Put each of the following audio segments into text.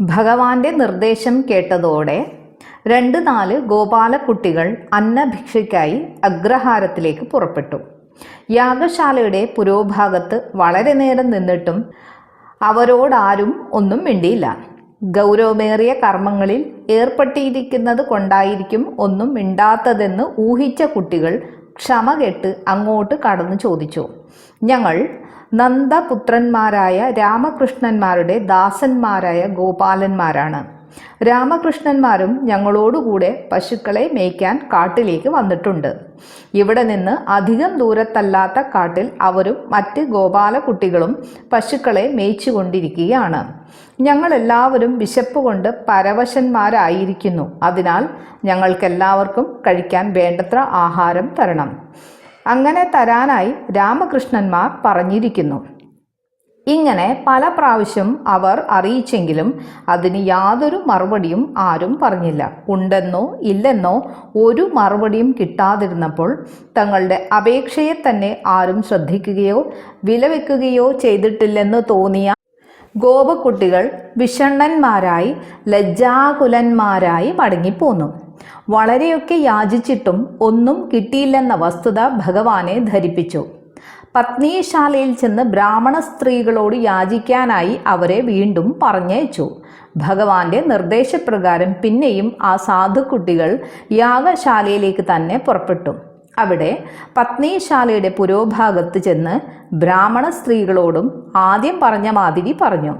ഭഗവാന്റെ നിർദ്ദേശം കേട്ടതോടെ രണ്ട് നാല് ഗോപാലക്കുട്ടികൾ അന്നഭിക്ഷയ്ക്കായി അഗ്രഹാരത്തിലേക്ക് പുറപ്പെട്ടു. യാഗശാലയുടെ പുരോഭാഗത്ത് വളരെ നേരം നിന്നിട്ടും അവരോടാരും ഒന്നും മിണ്ടിയില്ല. ഗൗരവമേറിയ കർമ്മങ്ങളിൽ ഏർപ്പെട്ടിരിക്കുന്നത് കൊണ്ടായിരിക്കും ഒന്നും മിണ്ടാത്തതെന്ന് ഊഹിച്ച കുട്ടികൾ ക്ഷമ കെട്ട് അങ്ങോട്ട് കടന്നു ചോദിച്ചു. ഞങ്ങൾ നന്ദപുത്രന്മാരായ രാമകൃഷ്ണന്മാരുടെ ദാസന്മാരായ ഗോപാലന്മാരാണ്. രാമകൃഷ്ണന്മാരും ഞങ്ങളോടുകൂടെ പശുക്കളെ മേയ്ക്കാൻ കാട്ടിലേക്ക് വന്നിട്ടുണ്ട്. ഇവിടെ നിന്ന് അധികം ദൂരത്തല്ലാത്ത കാട്ടിൽ അവരും മറ്റ് ഗോപാലകുട്ടികളും പശുക്കളെ മേയിച്ചുകൊണ്ടിരിക്കുകയാണ്. ഞങ്ങളെല്ലാവരും വിശപ്പ് കൊണ്ട് പരവശന്മാരായിരിക്കുന്നു. അതിനാൽ ഞങ്ങൾക്കെല്ലാവർക്കും കഴിക്കാൻ വേണ്ടത്ര ആഹാരം തരണം. അങ്ങനെ തരാനായി രാമകൃഷ്ണന്മാർ പറഞ്ഞിരിക്കുന്നു. ഇങ്ങനെ പല പ്രാവശ്യം അവർ അറിയിച്ചെങ്കിലും അതിന് യാതൊരു മറുപടിയും ആരും പറഞ്ഞില്ല. ഉണ്ടെന്നോ ഇല്ലെന്നോ ഒരു മറുപടിയും കിട്ടാതിരുന്നപ്പോൾ തങ്ങളുടെ അപേക്ഷയെ തന്നെ ആരും ശ്രദ്ധിക്കുകയോ വിലവെക്കുകയോ ചെയ്തിട്ടില്ലെന്ന് തോന്നിയ ഗോപക്കുട്ടികൾ വിഷണ്ണന്മാരായി ലജ്ജാകുലന്മാരായി മടങ്ങിപ്പോന്നു. വളരെയൊക്കെ യാചിച്ചിട്ടും ഒന്നും കിട്ടിയില്ലെന്ന വസ്തുത ഭഗവാനെ ധരിപ്പിച്ചു. പത്നീശാലയിൽ ചെന്ന് ബ്രാഹ്മണ സ്ത്രീകളോട് യാചിക്കാനായി അവരെ വീണ്ടും പറഞ്ഞയച്ചു. ഭഗവാന്റെ നിർദ്ദേശപ്രകാരം പിന്നെയും ആ സാധുക്കുട്ടികൾ യാഗശാലയിലേക്ക് തന്നെ പുറപ്പെട്ടു. അവിടെ പത്നിശാലയുടെ പുരോഭാഗത്ത് ചെന്ന് ബ്രാഹ്മണ സ്ത്രീകളോടും ആദ്യം പറഞ്ഞ മാതിരി പറഞ്ഞു.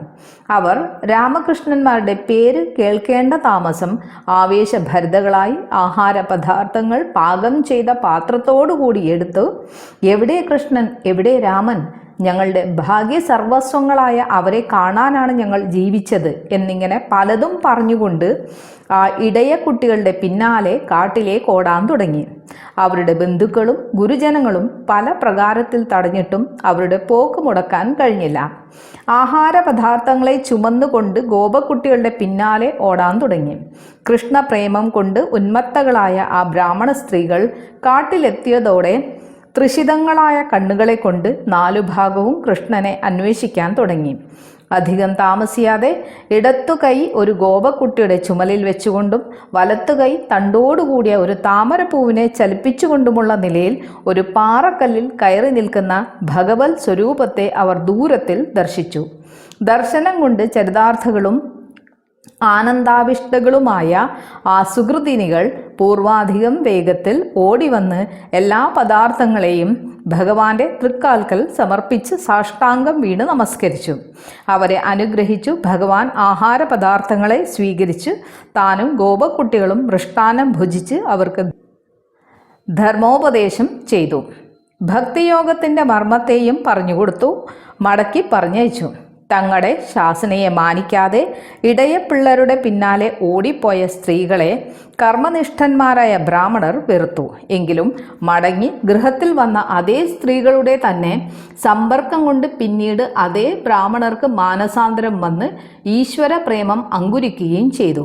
അവർ രാമകൃഷ്ണന്മാരുടെ പേര് കേൾക്കേണ്ട താമസം ആവേശഭരിതകളായി ആഹാര പദാർത്ഥങ്ങൾ പാകം ചെയ്ത പാത്രത്തോടുകൂടി എടുത്തു. എവിടെ കൃഷ്ണൻ എവിടെ രാമൻ? ഞങ്ങളുടെ ഭാഗ്യ സർവസ്വങ്ങളായ അവരെ കാണാനാണ് ഞങ്ങൾ ജീവിച്ചത് എന്നിങ്ങനെ പലതും പറഞ്ഞുകൊണ്ട് ആ ഇടയ കുട്ടികളുടെ പിന്നാലെ കാട്ടിലേക്ക് ഓടാൻ തുടങ്ങി. അവരുടെ ബന്ധുക്കളും ഗുരുജനങ്ങളും പല പ്രകാരത്തിൽ തടഞ്ഞിട്ടും അവരുടെ പോക്ക് മുടക്കാൻ കഴിഞ്ഞില്ല. ആഹാര പദാർത്ഥങ്ങളെ ചുമന്നുകൊണ്ട് ഗോപക്കുട്ടികളുടെ പിന്നാലെ ഓടാൻ തുടങ്ങി. കൃഷ്ണപ്രേമം കൊണ്ട് ഉന്മത്തകളായ ആ ബ്രാഹ്മണ സ്ത്രീകൾ കാട്ടിലെത്തിയതോടെ തൃഷിതങ്ങളായ കണ്ണുകളെ കൊണ്ട് നാലു ഭാഗവും കൃഷ്ണനെ അന്വേഷിക്കാൻ തുടങ്ങി. അധികം താമസിയാതെ ഇടത്തു കൈ ഒരു ഗോപക്കുട്ടിയുടെ ചുമലിൽ വെച്ചുകൊണ്ടും വലത്തുകൈ തണ്ടോടുകൂടിയ ഒരു താമരപ്പൂവിനെ ചലിപ്പിച്ചുകൊണ്ടുമുള്ള നിലയിൽ ഒരു പാറക്കല്ലിൽ കയറി നിൽക്കുന്ന ഭഗവത് സ്വരൂപത്തെ അവർ ദൂരത്തിൽ ദർശിച്ചു. ദർശനം കൊണ്ട് ചരിതാർത്ഥകളും ആനന്ദാവിഷ്ടകളുമായ ആ സുഹൃതിനികൾ പൂർവാധികം വേഗത്തിൽ ഓടിവന്ന് എല്ലാ പദാർത്ഥങ്ങളെയും ഭഗവാന്റെ തൃക്കാൽക്കൽ സമർപ്പിച്ച് സാഷ്ടാംഗം വീണ് നമസ്കരിച്ചു. അവരെ അനുഗ്രഹിച്ചു ഭഗവാൻ ആഹാര പദാർത്ഥങ്ങളെ സ്വീകരിച്ച് താനും ഗോപക്കുട്ടികളും മൃഷ്ടാനം ഭുജിച്ച് അവർക്ക് ധർമ്മോപദേശം ചെയ്തു. ഭക്തിയോഗത്തിന്റെ മർമ്മത്തെയും പറഞ്ഞുകൊടുത്തു മടക്കി പറഞ്ഞയച്ചു. തങ്ങളുടെ ശാസനയെ മാനിക്കാതെ ഇടയപ്പിള്ളരുടെ പിന്നാലെ ഓടിപ്പോയ സ്ത്രീകളെ കർമ്മനിഷ്ഠന്മാരായ ബ്രാഹ്മണർ വെറുത്തു. എങ്കിലും മടങ്ങി ഗൃഹത്തിൽ വന്ന അതേ സ്ത്രീകളുടെ തന്നെ സമ്പർക്കം കൊണ്ട് പിന്നീട് അതേ ബ്രാഹ്മണർക്ക് മാനസാന്തരം വന്ന് ഈശ്വര പ്രേമം അങ്കുരിക്കുകയും ചെയ്തു.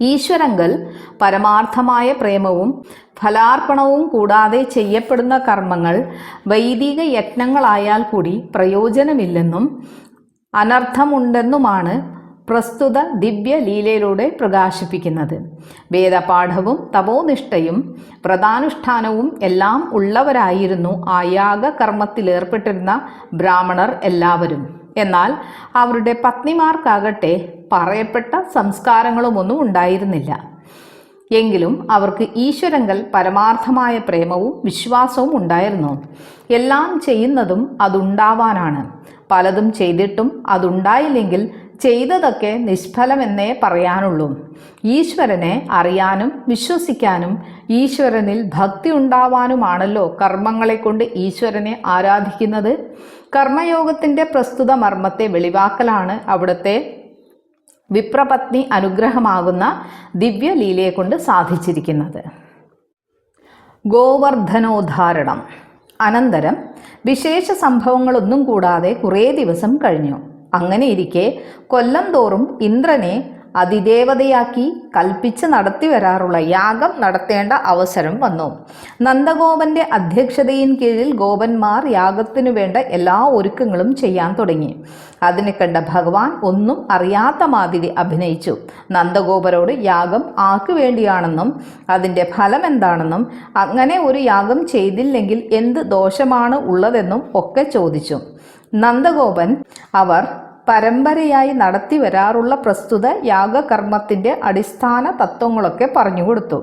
ഈശ്വരങ്കൽ പരമാർത്ഥമായ പ്രേമവും ഫലാർപ്പണവും കൂടാതെ ചെയ്യപ്പെടുന്ന കർമ്മങ്ങൾ വൈദിക യജ്ഞങ്ങളായാൽ കൂടി പ്രയോജനമില്ലെന്നും അനർത്ഥമുണ്ടെന്നുമാണ് പ്രസ്തുത ദിവ്യ ലീലയിലൂടെ പ്രകാശിപ്പിക്കുന്നത്. വേദപാഠവും തപോനിഷ്ഠയും വ്രതാനുഷ്ഠാനവും എല്ലാം ഉള്ളവരായിരുന്നു ആ യാഗകർമ്മത്തിലേർപ്പെട്ടിരുന്ന ബ്രാഹ്മണർ എല്ലാവരും. എന്നാൽ അവരുടെ പത്നിമാർക്കാകട്ടെ പറയപ്പെട്ട സംസ്കാരങ്ങളുമൊന്നും ഉണ്ടായിരുന്നില്ല. എങ്കിലും അവർക്ക് ഈശ്വരങ്കൽ പരമാർത്ഥമായ പ്രേമവും വിശ്വാസവും ഉണ്ടായിരുന്നു. എല്ലാം ചെയ്യുന്നതും അതുണ്ടാവാനാണ്. പലതും ചെയ്തിട്ടും അതുണ്ടായില്ലെങ്കിൽ ചെയ്തതൊക്കെ നിഷ്ഫലമെന്നേ പറയാനുള്ളൂ. ഈശ്വരനെ അറിയാനും വിശ്വസിക്കാനും ഈശ്വരനിൽ ഭക്തി ഉണ്ടാവാനുമാണല്ലോ കർമ്മങ്ങളെ കൊണ്ട് ഈശ്വരനെ ആരാധിക്കുന്നത്? കർമ്മയോഗത്തിന്റെ പ്രസ്തുത മർമ്മത്തെ വെളിവാക്കലാണ് അവിടുത്തെ വിപ്രപത്നി അനുഗ്രഹമാകുന്ന ദിവ്യലീലയെ കൊണ്ട് സാധിച്ചിരിക്കുന്നത്. ഗോവർദ്ധനോദ്ധാരണം. അനന്തരം വിശേഷ സംഭവങ്ങളൊന്നും കൂടാതെ കുറേ ദിവസം കഴിഞ്ഞു. അങ്ങനെയിരിക്കെ കൊല്ലം തോറും ഇന്ദ്രനെ അതിദേവതയാക്കി കൽപ്പിച്ച് നടത്തി വരാറുള്ള യാഗം നടത്തേണ്ട അവസരം വന്നു. നന്ദഗോപന്റെ അധ്യക്ഷതയിൻ കീഴിൽ ഗോപന്മാർ യാഗത്തിനു വേണ്ട എല്ലാ ഒരുക്കങ്ങളും ചെയ്യാൻ തുടങ്ങി. അതിനെ കണ്ട ഭഗവാൻ ഒന്നും അറിയാത്ത മാതിരി അഭിനയിച്ചു. നന്ദഗോപരോട് യാഗം ആർക്കു വേണ്ടിയാണെന്നും അതിന്റെ ഫലം എന്താണെന്നും അങ്ങനെ ഒരു യാഗം ചെയ്തില്ലെങ്കിൽ എന്ത് ദോഷമാണ് ഉള്ളതെന്നും ഒക്കെ ചോദിച്ചു. നന്ദഗോപൻ അവർ പരമ്പരയായി നടത്തി വരാറുള്ള പ്രസ്തുത യാഗകർമ്മത്തിന്റെ അടിസ്ഥാന തത്വങ്ങളൊക്കെ പറഞ്ഞു കൊടുത്തു.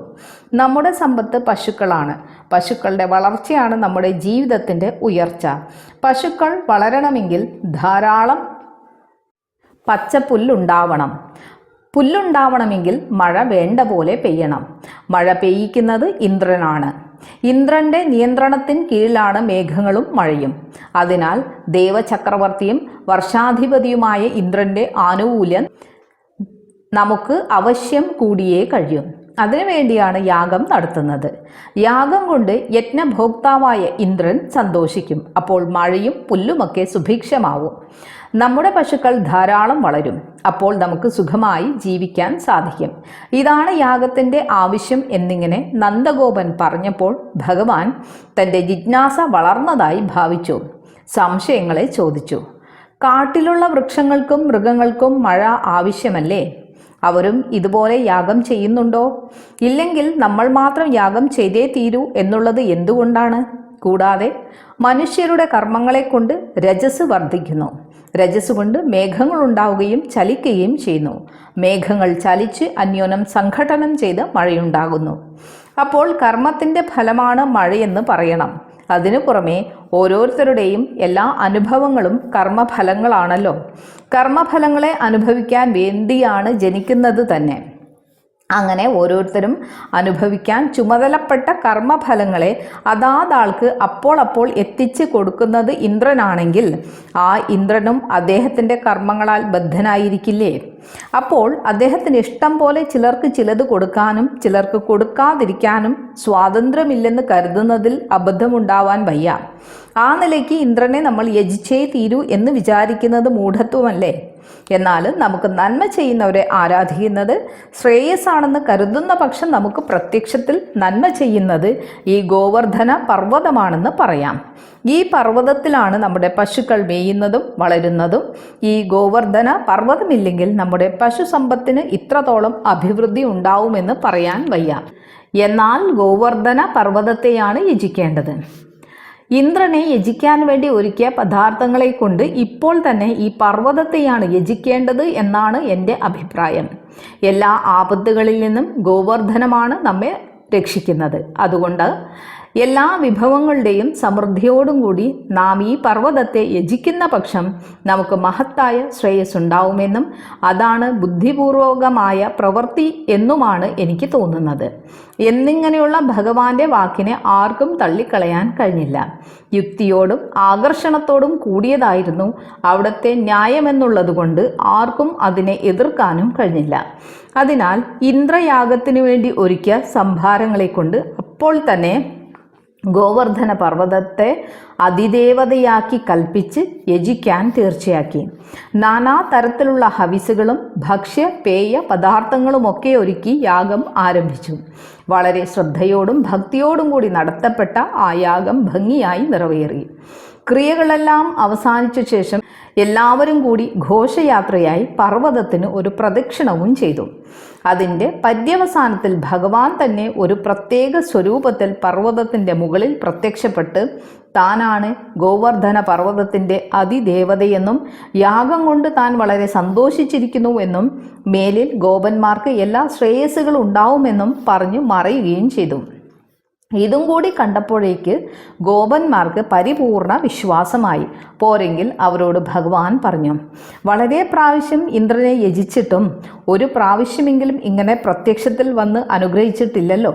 നമ്മുടെ സമ്പത്ത് പശുക്കളാണ്. പശുക്കളുടെ വളർച്ചയാണ് നമ്മുടെ ജീവിതത്തിന്റെ ഉയർച്ച. പശുക്കൾ വളരണമെങ്കിൽ ധാരാളം പച്ചപ്പുല്ലുണ്ടാവണം. പുല്ലുണ്ടാവണമെങ്കിൽ മഴ വേണ്ട പോലെ പെയ്യണം. മഴ പെയ്യിക്കുന്നത് ഇന്ദ്രനാണ്. ഇന്ദ്രന്റെ നിയന്ത്രണത്തിന് കീഴിലാണ് മേഘങ്ങളും മഴയും. അതിനാൽ ദേവചക്രവർത്തിയും വർഷാധിപതിയുമായ ഇന്ദ്രന്റെ ആനുകൂല്യം നമുക്ക് അവശ്യം കൂടിയേ കഴിയും. അതിനുവേണ്ടിയാണ് യാഗം നടത്തുന്നത്. യാഗം കൊണ്ട് യജ്ഞഭോക്താവായ ഇന്ദ്രൻ സന്തോഷിക്കും. അപ്പോൾ മഴയും പുല്ലുമൊക്കെ സുഭിക്ഷമാവും. നമ്മുടെ പശുക്കൾ ധാരാളം വളരും. അപ്പോൾ നമുക്ക് സുഖമായി ജീവിക്കാൻ സാധിക്കും. ഇതാണ് യാഗത്തിന്റെ ആവശ്യം എന്നിങ്ങനെ നന്ദഗോപൻ പറഞ്ഞപ്പോൾ ഭഗവാൻ തന്റെ ജിജ്ഞാസ വളർന്നതായി ഭാവിച്ചു. സംശയങ്ങളെ ചോദിച്ചു. കാട്ടിലുള്ള വൃക്ഷങ്ങൾക്കും മൃഗങ്ങൾക്കും മഴ ആവശ്യമല്ലേ? അവരും ഇതുപോലെ യാഗം ചെയ്യുന്നുണ്ടോ? ഇല്ലെങ്കിൽ നമ്മൾ മാത്രം യാഗം ചെയ്തേ തീരൂ എന്നുള്ളത് എന്തുകൊണ്ടാണ്? കൂടാതെ മനുഷ്യരുടെ കർമ്മങ്ങളെ കൊണ്ട് രജസ് വർദ്ധിക്കുന്നു. രജസ് കൊണ്ട് മേഘങ്ങൾ ഉണ്ടാവുകയും ചലിക്കുകയും ചെയ്യുന്നു. മേഘങ്ങൾ ചലിച്ച് അന്യോനം സംഘടനം ചെയ്ത് മഴയുണ്ടാകുന്നു. അപ്പോൾ കർമ്മത്തിന്റെ ഫലമാണ് മഴയെന്ന് പറയണം. അതിനു പുറമെ ഓരോരുത്തരുടെയും എല്ലാ അനുഭവങ്ങളും കർമ്മഫലങ്ങളാണല്ലോ. കർമ്മഫലങ്ങളെ അനുഭവിക്കാൻ വേണ്ടിയാണ് ജനിക്കുന്നത് തന്നെ. അങ്ങനെ ഓരോരുത്തരും അനുഭവിക്കാൻ ചുമതലപ്പെട്ട കർമ്മഫലങ്ങളെ അതാതാൾക്ക് അപ്പോൾ അപ്പോൾ എത്തിച്ച് കൊടുക്കുന്നത് ഇന്ദ്രനാണെങ്കിൽ ആ ഇന്ദ്രനും അദ്ദേഹത്തിന്റെ കർമ്മങ്ങളാൽ ബദ്ധനായിരിക്കില്ലേ? അപ്പോൾ അദ്ദേഹത്തിന് ഇഷ്ടം പോലെ ചിലർക്ക് ചിലത് കൊടുക്കാനും ചിലർക്ക് കൊടുക്കാതിരിക്കാനും സ്വാതന്ത്ര്യമില്ലെന്ന് കരുതുന്നതിൽ അബദ്ധമുണ്ടാവാൻ വയ്യ. ആ നിലയ്ക്ക് ഇന്ദ്രനെ നമ്മൾ യജിച്ചേ തീരൂ എന്ന് വിചാരിക്കുന്നത് മൂഢത്വമല്ലേ? എന്നാൽ നമുക്ക് നന്മ ചെയ്യുന്നവരെ ആരാധിക്കുന്നത് ശ്രേയസ്സാണെന്ന് കരുതുന്ന പക്ഷം നമുക്ക് പ്രത്യക്ഷത്തിൽ നന്മ ചെയ്യുന്നത് ഈ ഗോവർദ്ധന പർവതമാണെന്ന് പറയാം. ഈ പർവതത്തിലാണ് നമ്മുടെ പശുക്കൾ മേയുന്നതും വളരുന്നതും. ഈ ഗോവർദ്ധന പർവതമില്ലെങ്കിൽ നമ്മുടെ പശു സമ്പത്തിന് ഇത്രത്തോളം അഭിവൃദ്ധി ഉണ്ടാവുമെന്ന് പറയാൻ വയ്യ. എന്നാൽ ഗോവർദ്ധന പർവതത്തെയാണ് യജിക്കേണ്ടത്. ഇന്ദ്രനെ യജിക്കാൻ വേണ്ടി ഒരുക്കിയ പദാർത്ഥങ്ങളെ കൊണ്ട് ഇപ്പോൾ തന്നെ ഈ പർവതത്തെയാണ് യജിക്കേണ്ടത് എന്നാണ് എന്റെ അഭിപ്രായം. എല്ലാ ആപത്തുകളിൽ നിന്നും ഗോവർദ്ധനമാണ് നമ്മെ രക്ഷിക്കുന്നത്. അതുകൊണ്ട് എല്ലാ വിഭവങ്ങളുടെയും സമൃദ്ധിയോടും കൂടി നാം ഈ പർവതത്തെ യജിക്കുന്ന പക്ഷം നമുക്ക് മഹത്തായ ശ്രേയസ് ഉണ്ടാവുമെന്നും അതാണ് ബുദ്ധിപൂർവകമായ പ്രവൃത്തി എന്നുമാണ് എനിക്ക് തോന്നുന്നത്. എന്നിങ്ങനെയുള്ള ഭഗവാന്റെ വാക്കിനെ ആർക്കും തള്ളിക്കളയാൻ കഴിഞ്ഞില്ല. യുക്തിയോടും ആകർഷണത്തോടും കൂടിയതായിരുന്നു അവിടുത്തെ ന്യായമെന്നുള്ളതുകൊണ്ട് ആർക്കും അതിനെ എതിർക്കാനും കഴിഞ്ഞില്ല. അതിനാൽ ഇന്ദ്രയാഗത്തിനു വേണ്ടി ഒരുക്കിയ സംഭാരങ്ങളെ കൊണ്ട് അപ്പോൾ തന്നെ ഗോവർദ്ധന പർവതത്തെ അതിദേവതയാക്കി കൽപ്പിച്ച് യജിക്കാൻ തീർച്ചയാക്കി. നാനാ തരത്തിലുള്ള ഹവിസുകളും ഭക്ഷ്യ പേയ പദാർത്ഥങ്ങളുമൊക്കെ ഒരുക്കി യാഗം ആരംഭിച്ചു. വളരെ ശ്രദ്ധയോടും ഭക്തിയോടും കൂടി നടത്തപ്പെട്ട ആ യാഗം ഭംഗിയായി നിറവേറി. ക്രിയകളെല്ലാം അവസാനിച്ച ശേഷം എല്ലാവരും കൂടി ഘോഷയാത്രയായി പർവതത്തിന് ഒരു പ്രദക്ഷിണവും ചെയ്തു. അതിന്റെ പര്യവസാനത്തിൽ ഭഗവാൻ തന്നെ ഒരു പ്രത്യേക സ്വരൂപത്തിൽ പർവതത്തിന്റെ മുകളിൽ പ്രത്യക്ഷപ്പെട്ട് താനാണ് ഗോവർദ്ധന പർവതത്തിന്റെ അതിദേവതയെന്നും യാഗം കൊണ്ട് താൻ വളരെ സന്തോഷിച്ചിരിക്കുന്നുവെന്നും മേലിൽ ഗോപന്മാർക്ക് എല്ലാ ശ്രേയസ്സുകളും ഉണ്ടാവുമെന്നും പറഞ്ഞു മറയുകയും ചെയ്തു. ഇതും കൂടി കണ്ടപ്പോഴേക്ക് ഗോപന്മാർക്ക് പരിപൂർണ വിശ്വാസമായി. പോരെങ്കിൽ അവരോട് ഭഗവാൻ പറഞ്ഞു വളരെ പ്രാവശ്യം ഇന്ദ്രനെ യജിച്ചിട്ടും ഒരു പ്രാവശ്യമെങ്കിലും ഇങ്ങനെ പ്രത്യക്ഷത്തിൽ വന്ന് അനുഗ്രഹിച്ചിട്ടില്ലല്ലോ.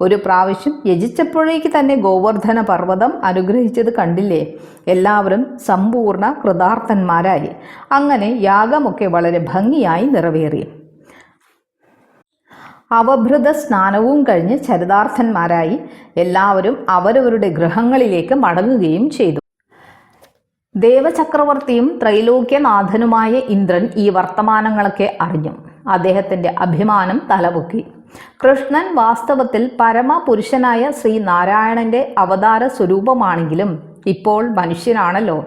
ഒരു പ്രാവശ്യം യജിച്ചപ്പോഴേക്ക് തന്നെ ഗോവർദ്ധന പർവതം അനുഗ്രഹിച്ചത് കണ്ടില്ലേ? എല്ലാവരും സമ്പൂർണ കൃതാർത്ഥന്മാരായി. അങ്ങനെ യാഗമൊക്കെ വളരെ ഭംഗിയായി നിറവേറി. അവഭൃത സ്നാനവും കഴിഞ്ഞ് ചരിതാർത്ഥന്മാരായി എല്ലാവരും അവരവരുടെ ഗൃഹങ്ങളിലേക്ക് മടങ്ങുകയും ചെയ്തു. ദേവചക്രവർത്തിയും ത്രൈലോക്യനാഥനുമായ ഇന്ദ്രൻ ഈ വർത്തമാനങ്ങളൊക്കെ അറിഞ്ഞു. അദ്ദേഹത്തിന്റെ അഭിമാനം തലപൊക്കി. കൃഷ്ണൻ വാസ്തവത്തിൽ പരമപുരുഷനായ ശ്രീനാരായണന്റെ അവതാര സ്വരൂപമാണെങ്കിലും ഇപ്പോൾ മനുഷ്യനാണല്ലോ.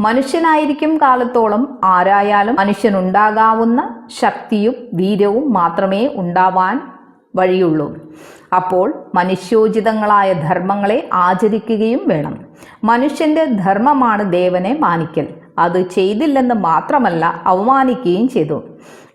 മനുഷ്യനായിരിക്കും കാലത്തോളം ആരായാലും മനുഷ്യനുണ്ടാകാവുന്ന ശക്തിയും വീര്യവും മാത്രമേ ഉണ്ടാവാൻ വഴിയുള്ളൂ. അപ്പോൾ മനുഷ്യോചിതങ്ങളായ ധർമ്മങ്ങളെ ആചരിക്കുകയും വേണം. മനുഷ്യന്റെ ധർമ്മമാണ് ദേവനെ മാനിക്കൽ. അത് ചെയ്തില്ലെന്ന് മാത്രമല്ല അവമാനിക്കുകയും ചെയ്തു.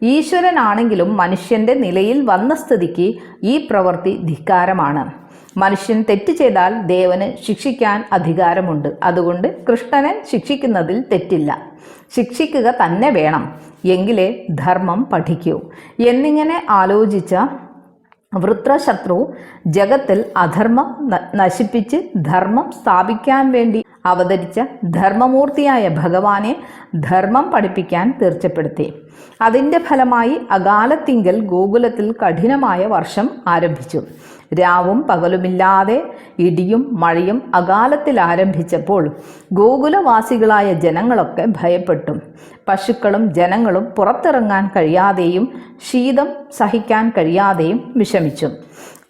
ഈശ്വരനാണെങ്കിലും മനുഷ്യന്റെ നിലയിൽ വന്ന സ്ഥിതിക്ക് ഈ പ്രവൃത്തി ധിക്കാരമാണ്. മനുഷ്യൻ തെറ്റ് ചെയ്താൽ ദേവന് ശിക്ഷിക്കാൻ അധികാരമുണ്ട്. അതുകൊണ്ട് കൃഷ്ണനെ ശിക്ഷിക്കുന്നതിൽ തെറ്റില്ല. ശിക്ഷിക്കുക തന്നെ വേണം. എങ്കിലേ ധർമ്മം പഠിക്കൂ. എന്നിങ്ങനെ ആലോചിച്ച വൃത്രശത്രു ജഗത്തിൽ അധർമ്മം നശിപ്പിച്ച് ധർമ്മം സ്ഥാപിക്കാൻ വേണ്ടി അവതരിച്ച ധർമ്മമൂർത്തിയായ ഭഗവാനെ ധർമ്മം പഠിപ്പിക്കാൻ തീർച്ചപ്പെടുത്തി. അതിന്റെ ഫലമായി അകാലത്തിങ്കൽ ഗോകുലത്തിൽ കഠിനമായ വർഷം ആരംഭിച്ചു. രാവും പകലുമില്ലാതെ ഇടിയും മഴയും അകാലത്തിൽ ആരംഭിച്ചപ്പോൾ ഗോകുലവാസികളായ ജനങ്ങളൊക്കെ ഭയപ്പെട്ടു. പശുക്കളും ജനങ്ങളും പുറത്തിറങ്ങാൻ കഴിയാതെയും ശീതം സഹിക്കാൻ കഴിയാതെയും വിഷമിച്ചു.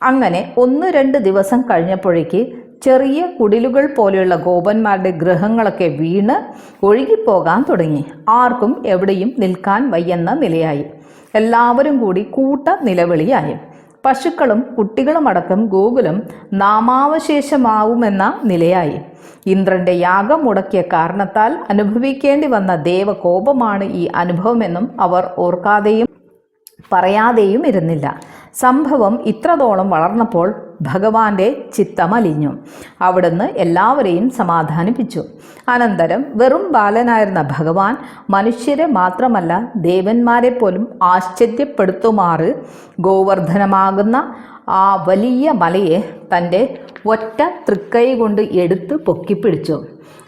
അങ്ങനെ ഒന്ന് രണ്ട് ദിവസം കഴിഞ്ഞപ്പോഴേക്ക് ചെറിയ കുടിലുകൾ പോലെയുള്ള ഗോപന്മാരുടെ ഗൃഹങ്ങളൊക്കെ വീണ് ഒഴുകിപ്പോകാൻ തുടങ്ങി. ആർക്കും എവിടെയും നിൽക്കാൻ വയ്യെന്ന നിലയായി. എല്ലാവരും കൂടി കൂട്ട നിലവിളിയായി. പശുക്കളും കുട്ടികളുമടക്കം ഗോകുലം നാമാവശേഷമാവുമെന്ന നിലയായി. ഇന്ദ്രന്റെ യാഗം മുടക്കിയ കാരണത്താൽ അനുഭവിക്കേണ്ടി വന്ന ദേവകോപമാണ് ഈ അനുഭവമെന്നും അവർ ഓർക്കാതെയും പറയാതെയും ഇരുന്നില്ല. സംഭവം ഇത്രത്തോളം വളർന്നപ്പോൾ ഭഗവാന്റെ ചിത്തമലിഞ്ഞു. അവിടുന്ന് എല്ലാവരെയും സമാധാനിപ്പിച്ചു. അനന്തരം വെറും ബാലനായിരുന്ന ഭഗവാൻ മനുഷ്യരെ മാത്രമല്ല ദേവന്മാരെ പോലും ആശ്ചര്യപ്പെടുത്തുമാറ് ഗോവർദ്ധനമാകുന്ന ആ വലിയ മലയെ തന്റെ ഒറ്റ തൃക്കൈ കൊണ്ട് എടുത്ത് പൊക്കിപ്പിടിച്ചു.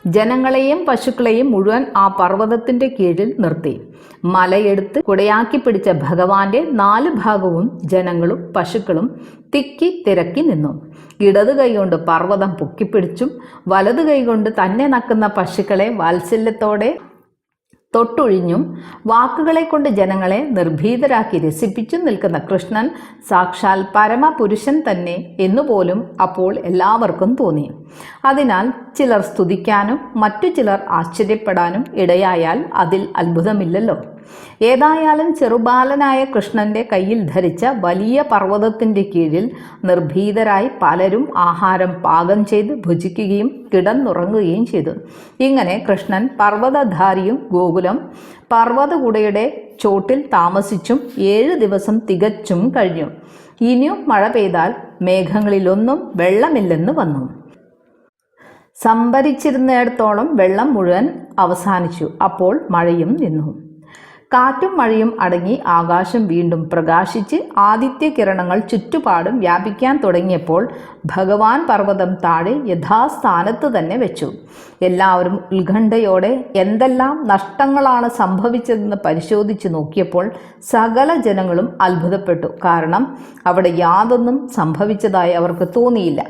ജനങ്ങളെയും പശുക്കളെയും മുഴുവൻ ആ പർവതത്തിന്റെ കീഴിൽ നിർത്തി. മലയെടുത്ത് കുടയാക്കി പിടിച്ച ഭഗവാന്റെ നാല് ഭാഗവും ജനങ്ങളും പശുക്കളും തിക്കി തിരക്കി നിന്നു. ഇടത് കൈകൊണ്ട് പർവതം പൊക്കിപ്പിടിച്ചും വലത് കൈകൊണ്ട് തന്നെ നക്കുന്ന പശുക്കളെ വാത്സല്യത്തോടെ തൊട്ടൊഴിഞ്ഞും വാക്കുകളെ കൊണ്ട് ജനങ്ങളെ നിർഭീതരാക്കി രസിപ്പിച്ചും നിൽക്കുന്ന കൃഷ്ണൻ സാക്ഷാൽ പരമപുരുഷൻ തന്നെ എന്നുപോലും അപ്പോൾ എല്ലാവർക്കും തോന്നി. അതിനാൽ ചിലർ സ്തുതിക്കാനും മറ്റു ചിലർ ആശ്ചര്യപ്പെടാനും ഇടയായാൽ അതിൽ അത്ഭുതമില്ലല്ലോ. ഏതായാലും ചെറുബാലനായ കൃഷ്ണന്റെ കയ്യിൽ ധരിച്ച വലിയ പർവതത്തിന്റെ കീഴിൽ നിർഭീതരായി പലരും ആഹാരം പാകം ചെയ്ത് ഭുജിക്കുകയും കിടന്നുറങ്ങുകയും ചെയ്തു. ഇങ്ങനെ കൃഷ്ണൻ പർവതധാരിയും ഗോകുലം പർവതകുടയുടെ ചോട്ടിൽ താമസിച്ചും ഏഴ് ദിവസം തികച്ചും കഴിഞ്ഞു. ഇനിയും മഴ പെയ്താൽ മേഘങ്ങളിലൊന്നും വെള്ളമില്ലെന്ന് വന്നു. സംഭരിച്ചിരുന്നിടത്തോളം വെള്ളം മുഴുവൻ അവസാനിച്ചു. അപ്പോൾ മഴയും നിന്നു. കാറ്റും മഴയും അടങ്ങി ആകാശം വീണ്ടും പ്രകാശിച്ച് ആദിത്യ കിരണങ്ങൾ ചുറ്റുപാടും വ്യാപിക്കാൻ തുടങ്ങിയപ്പോൾ ഭഗവാൻ പർവതം താഴെ യഥാസ്ഥാനത്ത് തന്നെ വെച്ചു. എല്ലാവരും ഉത്കണ്ഠയോടെ എന്തെല്ലാം നഷ്ടങ്ങളാണ് സംഭവിച്ചതെന്ന് പരിശോധിച്ച് നോക്കിയപ്പോൾ സകല ജനങ്ങളും അത്ഭുതപ്പെട്ടു. കാരണം അവിടെ യാതൊന്നും സംഭവിച്ചതായി അവർക്ക് തോന്നിയില്ല.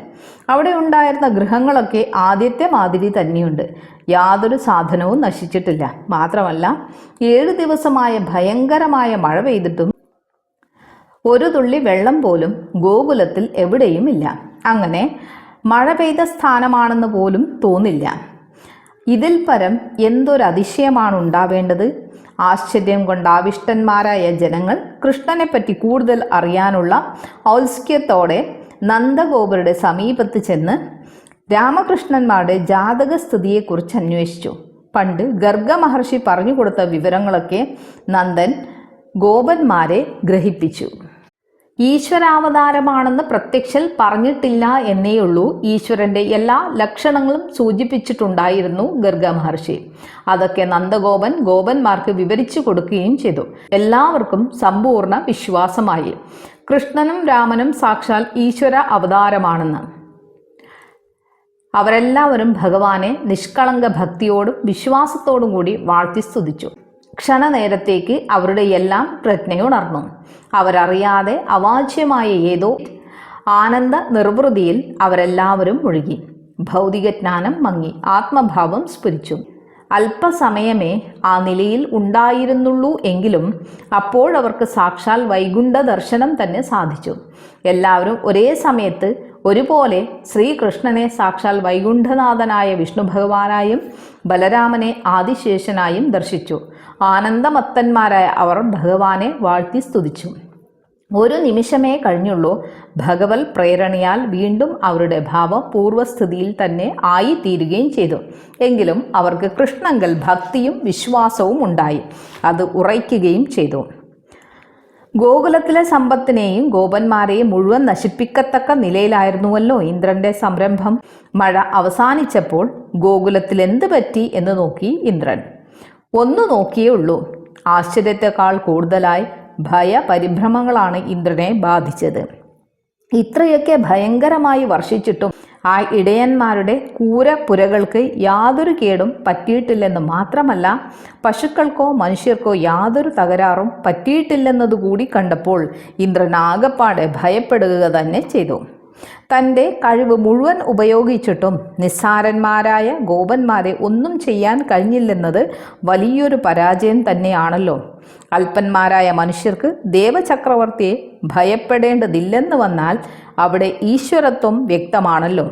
അവിടെ ഉണ്ടായിരുന്ന ഗൃഹങ്ങളൊക്കെ ആദ്യത്തെ മാതിരി തന്നെയുണ്ട്. യാതൊരു സാധനവും നശിച്ചിട്ടില്ല. മാത്രമല്ല ഏഴ് ദിവസമായ ഭയങ്കരമായ മഴ പെയ്തിട്ടും ഒരു തുള്ളി വെള്ളം പോലും ഗോകുലത്തിൽ എവിടെയുമില്ല. അങ്ങനെ മഴ പെയ്ത സ്ഥാനമാണെന്ന് പോലും തോന്നില്ല. ഇതിൽ പരം എന്തൊരു അതിശയമാണ് ഉണ്ടാവേണ്ടത്? ആശ്ചര്യം കൊണ്ട് ആവിഷ്ടന്മാരായ ജനങ്ങൾ കൃഷ്ണനെപ്പറ്റി കൂടുതൽ അറിയാനുള്ള ഔത്സ്ക്യത്തോടെ നന്ദഗോപരുടെ സമീപത്ത് ചെന്ന് രാമകൃഷ്ണന്മാരുടെ ജാതകസ്ഥിതിയെക്കുറിച്ച് അന്വേഷിച്ചു. പണ്ട് ഗർഗ മഹർഷി പറഞ്ഞു കൊടുത്ത വിവരങ്ങളൊക്കെ നന്ദൻ ഗോപന്മാരെ ഗ്രഹിപ്പിച്ചു. ഈശ്വരാവതാരമാണെന്ന് പ്രത്യക്ഷൽ പറഞ്ഞിട്ടില്ല എന്നേയുള്ളൂ ഈശ്വരന്റെ എല്ലാ ലക്ഷണങ്ങളും സൂചിപ്പിച്ചിട്ടുണ്ടായിരുന്നു ഗർഗ മഹർഷി അതൊക്കെ നന്ദഗോപൻ ഗോപന്മാർക്ക് വിവരിച്ചു കൊടുക്കുകയും ചെയ്തു. എല്ലാവർക്കും സമ്പൂർണ വിശ്വാസമായി. കൃഷ്ണനും രാമനും സാക്ഷാൽ ഈശ്വര അവതാരമാണെന്ന്. അവരെല്ലാവരും ഭഗവാനെ നിഷ്കളങ്ക ഭക്തിയോടും വിശ്വാസത്തോടും കൂടി വാഴ്ത്തി സ്തുതിച്ചു. ക്ഷണനേരത്തേക്ക് അവരുടെ എല്ലാം പ്രജ്ഞയുണർന്നു. അവരറിയാതെ അവാച്യമായ ഏതോ ആനന്ദ നിർവൃതിയിൽ അവരെല്ലാവരും മുഴുകി. ഭൗതിക ജ്ഞാനം മങ്ങി ആത്മഭാവം സ്ഫുരിച്ചു. അല്പസമയമേ ആ നിലയിൽ ഉണ്ടായിരുന്നുള്ളൂ എങ്കിലും അപ്പോഴവർക്ക് സാക്ഷാൽ വൈകുണ്ഠ ദർശനം തന്നെ സാധിച്ചു. എല്ലാവരും ഒരേ സമയത്ത് ഒരുപോലെ ശ്രീകൃഷ്ണനെ സാക്ഷാൽ വൈകുണ്ഠനാഥനായ വിഷ്ണു ഭഗവാനായും ബലരാമനെ ആദിശേഷനായും ദർശിച്ചു. ആനന്ദമത്തന്മാരായ അവർ ഭഗവാനെ വാഴ്ത്തി സ്തുതിച്ചു. ഒരു നിമിഷമേ കഴിഞ്ഞുള്ളൂ. ഭഗവത് പ്രേരണയാൽ വീണ്ടും അവരുടെ ഭാവം പൂർവസ്ഥിതിയിൽ തന്നെ ആയിത്തീരുകയും ചെയ്തു. എങ്കിലും അവർക്ക് കൃഷ്ണങ്കൽ ഭക്തിയും വിശ്വാസവും ഉണ്ടായി. അത് ഉറയ്ക്കുകയും ചെയ്തു. ഗോകുലത്തിലെ സമ്പത്തിനെയും ഗോപന്മാരെയും മുഴുവൻ നശിപ്പിക്കത്തക്ക നിലയിലായിരുന്നുവല്ലോ ഇന്ദ്രന്റെ സംരംഭം. മഴ അവസാനിച്ചപ്പോൾ ഗോകുലത്തിൽ എന്ത് പറ്റി എന്ന് നോക്കി ഇന്ദ്രൻ. ഒന്ന് നോക്കിയേ ഉള്ളൂ. ആശ്ചര്യത്തെക്കാൾ കൂടുതലായി ഭയ പരിഭ്രമങ്ങളാണ് ഇന്ദ്രനെ ബാധിച്ചത്. ഇത്രയൊക്കെ ഭയങ്കരമായി വർഷിച്ചിട്ടും ആ ഇടയന്മാരുടെ കൂരപ്പുരകൾക്ക് യാതൊരു കേടും പറ്റിയിട്ടില്ലെന്ന് മാത്രമല്ല പശുക്കൾക്കോ മനുഷ്യർക്കോ യാതൊരു തകരാറും പറ്റിയിട്ടില്ലെന്നതുകൂടി കണ്ടപ്പോൾ ഇന്ദ്രൻ ആകപ്പാടെ ഭയപ്പെടുക തന്നെ ചെയ്തു. തന്റെ കഴിവ് മുഴുവൻ ഉപയോഗിച്ചിട്ടും നിസ്സാരന്മാരായ ഗോപന്മാരെ ഒന്നും ചെയ്യാൻ കഴിഞ്ഞില്ലെന്നത് വലിയൊരു പരാജയം തന്നെയാണല്ലോ. അല്പന്മാരായ മനുഷ്യർക്ക് ദേവചക്രവർത്തിയെ ഭയപ്പെടേണ്ടതില്ലെന്ന് വന്നാൽ അവിടെ ഈശ്വരത്വം വ്യക്തമാണല്ലോ.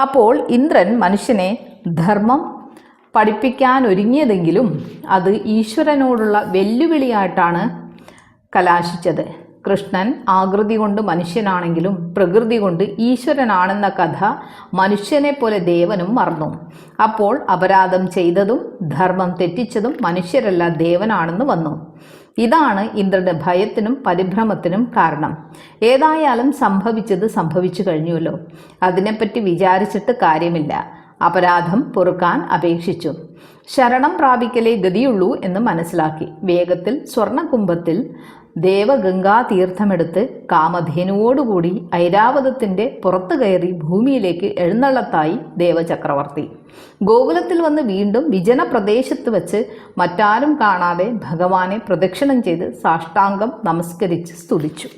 അപ്പോൾ ഇന്ദ്രൻ മനുഷ്യനെ ധർമ്മം പഠിപ്പിക്കാൻ ഒരുങ്ങിയതെങ്കിലും അത് ഈശ്വരനോടുള്ള വെല്ലുവിളിയായിട്ടാണ് കലാശിച്ചത്. കൃഷ്ണൻ ആകൃതി കൊണ്ട് മനുഷ്യനാണെങ്കിലും പ്രകൃതി കൊണ്ട് ഈശ്വരനാണെന്ന കഥ മനുഷ്യനെ പോലെ ദേവനും മറന്നു. അപ്പോൾ അപരാധം ചെയ്തതും ധർമ്മം തെറ്റിച്ചതും മനുഷ്യരല്ല ദേവനാണെന്ന് വന്നു. ഇതാണ് ഇന്ദ്രന്റെ ഭയത്തിനും പരിഭ്രമത്തിനും കാരണം. ഏതായാലും സംഭവിച്ചത് സംഭവിച്ചു കഴിഞ്ഞുവല്ലോ. അതിനെപ്പറ്റി വിചാരിച്ചിട്ട് കാര്യമില്ല. അപരാധം പൊറുക്കാൻ അപേക്ഷിച്ചു. ശരണം പ്രാപിക്കലേ ഗതിയുള്ളൂ എന്ന് മനസ്സിലാക്കി. വേഗത്തിൽ സ്വർണകുംഭത്തിൽ ദേവഗംഗാ തീർത്ഥമെടുത്ത് കാമധേനുവോടുകൂടി ഐരാവതത്തിന്റെ പുറത്തു കയറി ഭൂമിയിലേക്ക് എഴുന്നള്ളത്തായി ദേവചക്രവർത്തി. ഗോകുലത്തിൽ വന്ന് വീണ്ടും വിജന പ്രദേശത്ത് വച്ച് മറ്റാരും കാണാതെ ഭഗവാനെ പ്രദക്ഷിണം ചെയ്ത് സാഷ്ടാംഗം നമസ്കരിച്ച് സ്തുതിച്ചു.